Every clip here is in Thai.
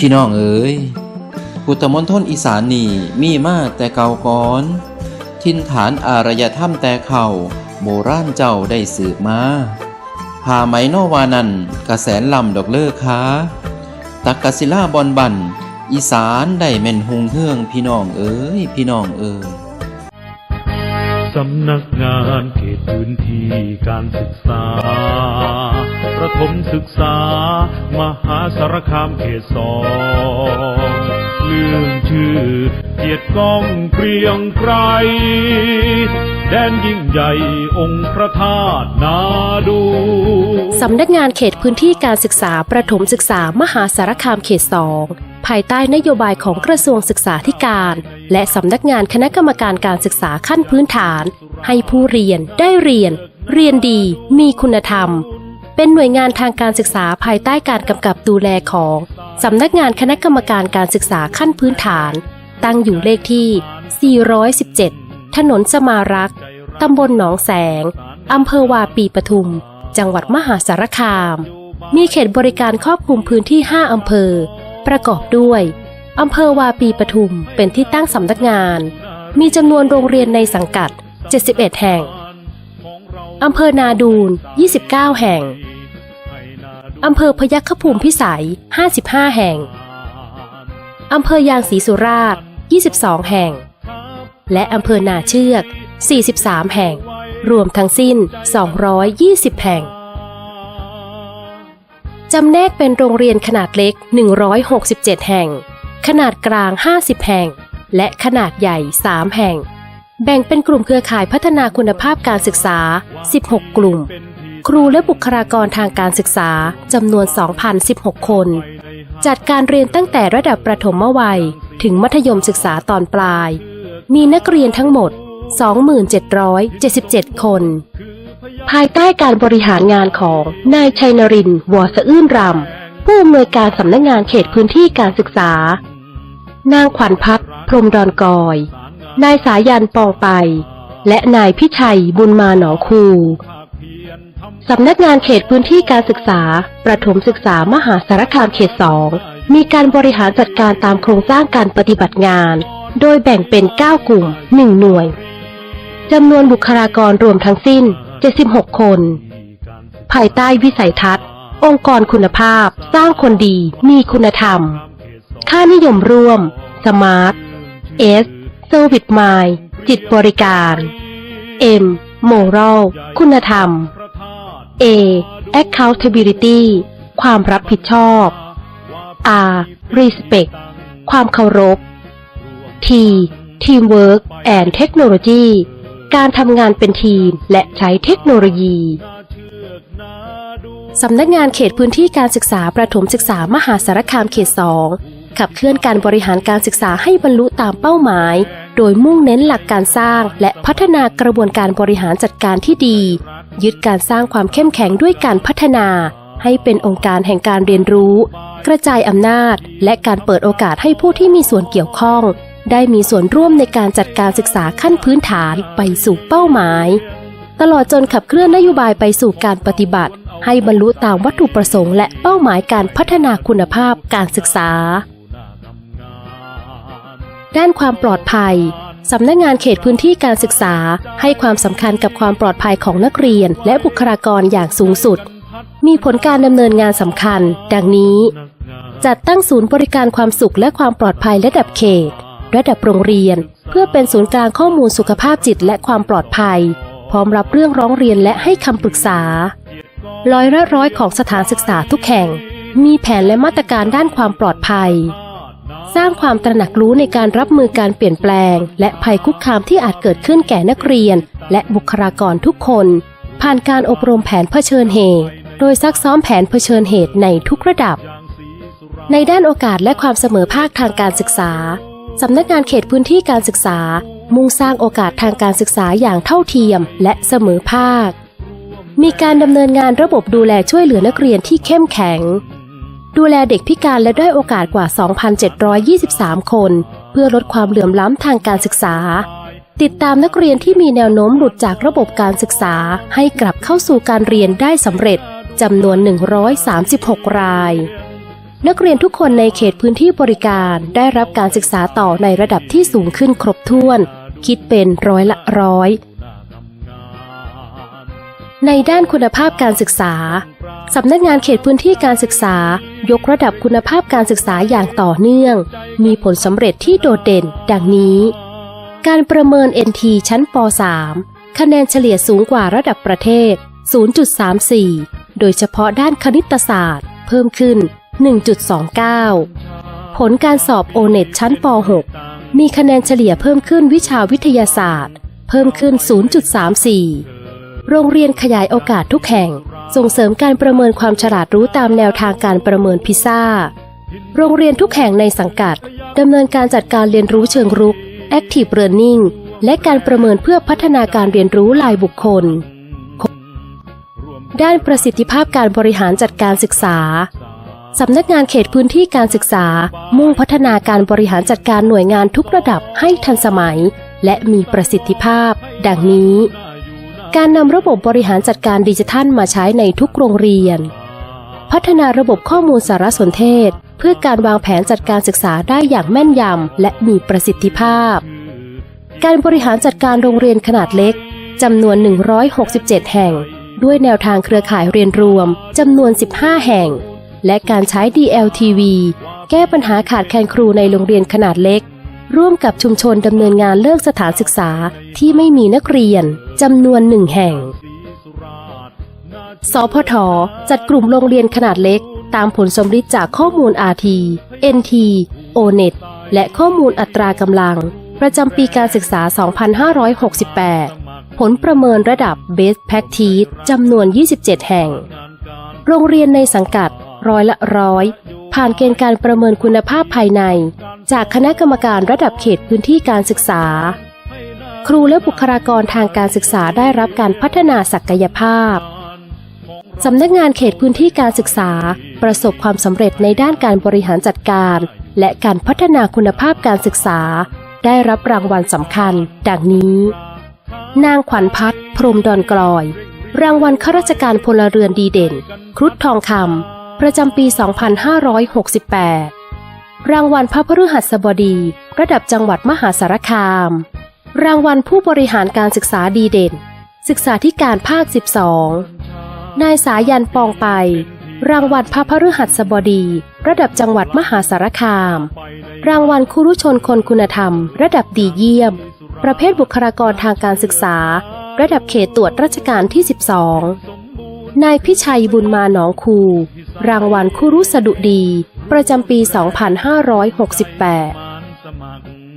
พี่น้องเอ๋ยพุทธมณฑลอีสานนี่มีมาแต่เก่าก่อน ทินฐานอารยธรรมแต่เข่าโบราณเจ้าได้สืบมาผ้าไหมนอวานันกระแสนลำดอกเลิกค้า ตักกศิลาบอนบัน อีสานได้แม่นหงเฮืองพี่น้องเอ๋ยพี่น้องเอ๋ยสำนักงานเขตพื้นที่การศึกษา ประถมศึกษา มหาสารคามเขตสองเรื่องชื่อเกียรติก้องเกรียงไกรแดนยิ่งใหญ่องค์พระธาตุนาดูสำนักงานเขตพื้นที่การศึกษาประถมศึกษามหาสารคามเขตสองภายใต้นโยบายของกระทรวงศึกษาธิการ และสำนักงานคณะกรรมการการศึกษาขั้นพื้นฐาน ให้ผู้เรียนได้เรียน เรียนดี มีคุณธรรม เป็นหน่วยงานทางการศึกษาภายใต้การกำกับดูแลของ สำนักงานคณะกรรมการการศึกษาขั้นพื้นฐาน ตั้งอยู่เลขที่ 417 ถนนสมารักษ์ตำบลหนองแสง อำเภอวาปีปทุม จังหวัดมหาสารคาม มีเขตบริการครอบคลุมพื้นที่ 5 อำเภอ ประกอบด้วย อำเภอวาปีปทุม เป็นที่ตั้งสำนักงาน มีจำนวนโรงเรียนในสังกัด 71 แห่ง อำเภอนาดูน 29 แห่ง อำเภอพยัคฆภูมิพิสัย 55 แห่ง อำเภอยางศรีสุราษฎร์22 แห่ง และอำเภอนาเชือก 43 แห่ง รวมทั้งสิ้น 220 แห่ง จำแนกเป็นโรงเรียนขนาดเล็ก 167 แห่ง ขนาดกลาง 50 แห่ง และขนาดใหญ่ 3 แห่ง แบ่งเป็นกลุ่มเครือข่ายพัฒนาคุณภาพการศึกษา 16 กลุ่ม ครูและบุคลากรทางการศึกษาจำนวน 2,016 คน จัดการเรียนตั้งแต่ระดับประถมวัย ถึงมัธยมศึกษาตอนปลาย มีนักเรียนทั้งหมด 2777 คน ภายใต้การบริหารงานของนายชัยนรินทร์วอสะอื้นรำผู้อำนวยการสำนักงานเขตพื้นที่การศึกษา นางขวัญพัฒน์พรมดอนกอย นายสายันปองไป และนายพิชัยบุญมาหนองคู สำนักงานเขตพื้นที่การศึกษา ประถมศึกษามหาสารคามเขตสองมีการบริหารจัดการตามโครงสร้างการปฏิบัติงาน โดยแบ่งเป็น 9 กลุ่ม 1 หน่วย จำนวนบุคลากรรวมทั้งสิ้น 76 คน ภายใต้วิสัยทัศน์ องค์กรคุณภาพ สร้างคนดี มีคุณธรรม ค่านิยมร่วม สมาร์ท S เซอร์วิสมายจิตบริการ M โมรัลคุณธรรม A accountability ความรับผิดชอบ R respect ความเคารพ T teamwork and technology การทำงานเป็นทีมและใช้เทคโนโลยีสำนักงานเขตพื้นที่การศึกษาประถมศึกษามหาสารคามเขตสองขับเคลื่อนการบริหารการศึกษาให้บรรลุตามเป้าหมาย โดยมุ่งเน้นหลักการสร้างและพัฒนากระบวนการบริหารจัดการที่ดี ยึดการสร้างความเข้มแข็งด้วยการพัฒนา ให้เป็นองค์การแห่งการเรียนรู้ กระจายอำนาจ และการเปิดโอกาสให้ผู้ที่มีส่วนเกี่ยวข้อง ได้มีส่วนร่วมในการจัดการศึกษาขั้นพื้นฐานไปสู่เป้าหมาย ตลอดจนขับเคลื่อนนโยบายไปสู่การปฏิบัติ ให้บรรลุตามวัตถุประสงค์และเป้าหมายการพัฒนาคุณภาพการศึกษา ด้านความปลอดภัย สำนักงานเขตพื้นที่การศึกษา ให้ความสำคัญกับความปลอดภัยของนักเรียน และบุคลากรอย่างสูงสุด มีผลการดำเนินงานสำคัญ ดังนี้ จัดตั้งศูนย์บริการความสุขและความปลอดภัยระดับเขต ระดับโรงเรียน เพื่อเป็นศูนย์กลางข้อมูลสุขภาพจิตและความปลอดภัย พร้อมรับเรื่องร้องเรียนและให้คำปรึกษา ร้อยละร้อยของสถานศึกษาทุกแห่ง มีแผนและมาตรการด้านความปลอดภัย สร้างความตระหนักรู้ในการรับมือการเปลี่ยนแปลง และภัยคุกคามที่อาจเกิดขึ้นแก่นักเรียน และบุคลากรทุกคน ผ่านการอบรมแผนเผชิญเหตุ โดยซักซ้อมแผนเผชิญเหตุในทุกระดับ ในด้านโอกาสและความเสมอภาคทางการศึกษาสำนักงานเขตพื้นที่การศึกษา มุ่งสร้างโอกาสทางการศึกษาอย่างเท่าเทียม และเสมอภาค มีการดำเนินงานระบบดูแลช่วยเหลือนักเรียนที่เข้มแข็ง ดูแลเด็กพิการและด้อยโอกาสกว่า 2,723 คน เพื่อลดความเหลื่อมล้ำทางการศึกษา ติดตามนักเรียนที่มีแนวโน้มหลุดจากระบบการศึกษา ให้กลับเข้าสู่การเรียนได้สำเร็จจำนวน 136 ราย นักเรียนทุกคนในเขตพื้นที่บริการได้รับการศึกษาต่อในระดับที่สูงขึ้นครบถ้วน คิดเป็นร้อยละร้อย ในด้านคุณภาพการศึกษา สำนักงานเขตพื้นที่การศึกษา ยกระดับคุณภาพการศึกษาอย่างต่อเนื่อง มีผลสำเร็จที่โดดเด่น ดังนี้ การประเมิน NT ชั้นป .3 คะแนนเฉลี่ยสูงกว่าระดับประเทศ 0.34 โดยเฉพาะด้านคณิตศาสตร์ เพิ่มขึ้น 1.29 ผลการสอบโอเน็ตชั้นป .6 มีคะแนนเฉลี่ยเพิ่มขึ้นวิชาวิทยาศาสตร์ เพิ่มขึ้น 0.34 โรงเรียนขยายโอกาสทุกแห่ง ส่งเสริมการประเมินความฉลาดรู้ตามแนวทางการประเมินพิซ่า โรงเรียนทุกแห่งในสังกัดดำเนินการจัดการเรียนรู้เชิงรุก Active Learning และการประเมินเพื่อพัฒนาการเรียนรู้รายบุคคล ด้านประสิทธิภาพการบริหารจัดการศึกษา สำนักงานเขตพื้นที่การศึกษา มุ่งพัฒนาการบริหารจัดการหน่วยงานทุกระดับให้ทันสมัย และมีประสิทธิภาพ ดังนี้ การนำระบบบริหารจัดการดิจิทัลมาใช้ในทุกโรงเรียน พัฒนาระบบข้อมูลสารสนเทศ เพื่อการวางแผนจัดการศึกษาได้อย่างแม่นยำและมีประสิทธิภาพ การบริหารจัดการโรงเรียนขนาดเล็กจำนวน 167 แห่ง ด้วยแนวทางเครือข่ายเรียนรวมจำนวน 15 แห่ง และการใช้ DLTV แก้ปัญหาขาดแคลนครูในโรงเรียนขนาดเล็ก ร่วมกับชุมชนดำเนินงานเลิกสถานศึกษาที่ไม่มีนักเรียนจำนวนหนึ่งแห่ง สพทจัดกลุ่มโรงเรียนขนาดเล็ก ตามผลสมฤทธิ์จากข้อมูล RT NT ONET และข้อมูลอัตรากำลัง ประจำปีการศึกษา 2568 ผลประเมินระดับ Best Practice จำนวน 27 แห่ง โรงเรียนในสังกัดร้อยละร้อย ผ่านเกณฑ์การประเมินคุณภาพภายใน จากคณะกรรมการระดับเขตพื้นที่การศึกษา ครูและบุคลากรทางการศึกษาได้รับการพัฒนาศักยภาพสำนักงานเขตพื้นที่การศึกษา ประสบความสำเร็จในด้านการบริหารจัดการ และการพัฒนาคุณภาพการศึกษา ได้รับรางวัลสำคัญ ดังนี้ นางขวัญพัฒน์พรมดอนกลอย รางวัลข้าราชการพลเรือนดีเด่น ครุฑทองคำ ประจำปี 2568 รางวัลพระพฤหัสบดี ระดับจังหวัดมหาสารคาม รางวัลผู้บริหารการศึกษาดีเด่น ศึกษาธิการภาค 12 นายสายันปองไป รางวัลพระพฤหัสบดี ระดับจังหวัดมหาสารคาม รางวัลครูรุชนคนคุณธรรม ระดับดีเยี่ยม ประเภทบุคลากรทางการศึกษา ระดับเขตตรวจราชการที่ 12 นายพิชัยบุญมาหนองคู รางวัลครูรุสดุดี ประจำปี 2568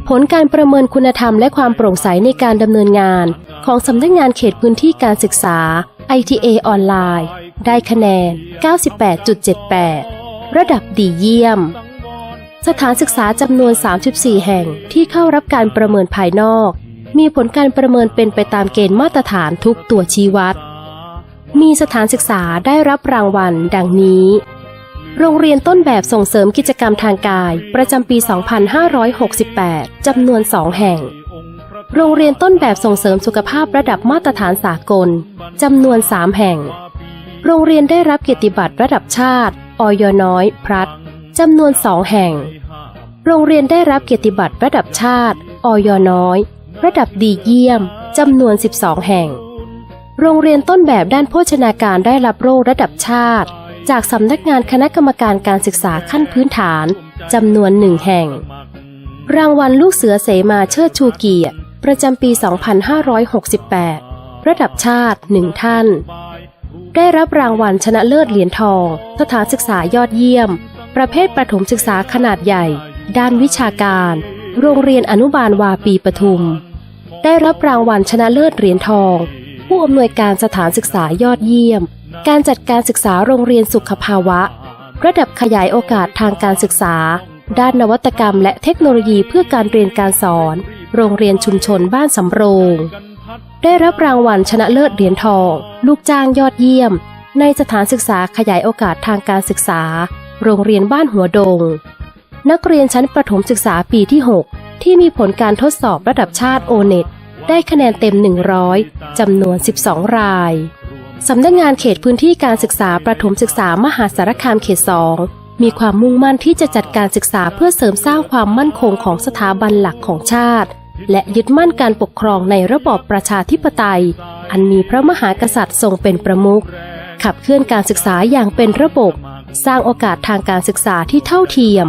ผลการประเมินคุณธรรมและความโปร่งใสในการดำเนินงาน ของสำนักงานเขตพื้นที่การศึกษา ITA ออนไลน์ ได้คะแนน 98.78 ระดับดีเยี่ยม สถานศึกษาจำนวน 34 แห่งที่เข้ารับการประเมินภายนอก มีผลการประเมินเป็นไปตามเกณฑ์มาตรฐานทุกตัวชี้วัด มีสถานศึกษาได้รับรางวัลดังนี้ โรงเรียนต้นแบบส่งเสริมกิจกรรมทางกายประจำปี 2568 จำนวน 2 แห่ง โรงเรียนต้นแบบส่งเสริมสุขภาพระดับมาตรฐานสากล จำนวน 3 แห่ง โรงเรียนได้รับเกียรติบัตรระดับชาติออยน้อย พลัดจำนวน2แห่ง โรงเรียนได้รับเกียรติบัตรระดับชาติออยน้อย ระดับดีเยี่ยมจำนวน 12 แห่ง โรงเรียนต้นแบบด้านโภชนาการได้รับโล่ระดับชาติ จากสำนักงานคณะกรรมการการศึกษาขั้นพื้นฐานจำนวนหนึ่งแห่ง รางวัลลูกเสือเสมาเชิดชูเกียรติ ประจำปี 2568 ระดับชาติหนึ่งท่าน ได้รับรางวัลชนะเลิศเหรียญทอง สถานศึกษายอดเยี่ยม ประเภทประถมศึกษาขนาดใหญ่ ด้านวิชาการ โรงเรียนอนุบาลวาปีปทุม ได้รับรางวัลชนะเลิศเหรียญทอง ผู้อำนวยการสถานศึกษายอดเยี่ยม การจัดการศึกษาโรงเรียนสุขภาวะ ระดับขยายโอกาสทางการศึกษา ด้านนวัตกรรมและเทคโนโลยีเพื่อการเรียนการสอน โรงเรียนชุมชนบ้านสำโรง ได้รับรางวัลชนะเลิศเหรียญทอง ลูกจ้างยอดเยี่ยม ในสถานศึกษาขยายโอกาสทางการศึกษา โรงเรียนบ้านหัวดง นักเรียนชั้นประถมศึกษาปีที่ 6 ที่มีผลการทดสอบระดับชาติโอเน็ต ได้คะแนนเต็ม 100 จำนวน 12 ราย สำนักงานเขตพื้นที่การศึกษาประถมศึกษามหาสารคามเขต 2 มีความมุ่งมั่นที่จะจัดการศึกษาเพื่อเสริมสร้างความมั่นคงของสถาบันหลักของชาติ และยึดมั่นการปกครองในระบอบประชาธิปไตย อันมีพระมหากษัตริย์ทรงเป็นประมุข ขับเคลื่อนการศึกษาอย่างเป็นระบบ สร้างโอกาสทางการศึกษาที่เท่าเทียม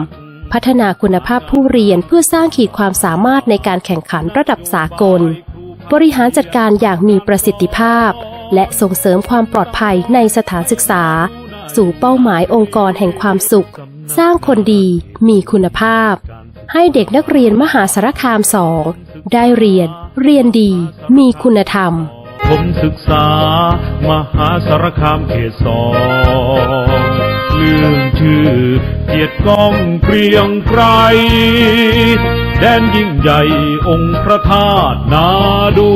พัฒนาคุณภาพผู้เรียนเพื่อสร้างขีดความสามารถในการแข่งขันระดับสากล บริหารจัดการอย่างมีประสิทธิภาพ และส่งเสริมความปลอดภัยในสถานศึกษา สู่เป้าหมายองค์กรแห่งความสุข สร้างคนดีมีคุณภาพ ให้เด็กนักเรียนมหาสารคามสองได้เรียน เรียนดี มีคุณธรรม ผมศึกษา มหาสารคามเขตสอง รื่องชื่อเกียรติก้องเกรียงไกรแดนยิ่งใหญ่องค์พระธาตุนาดู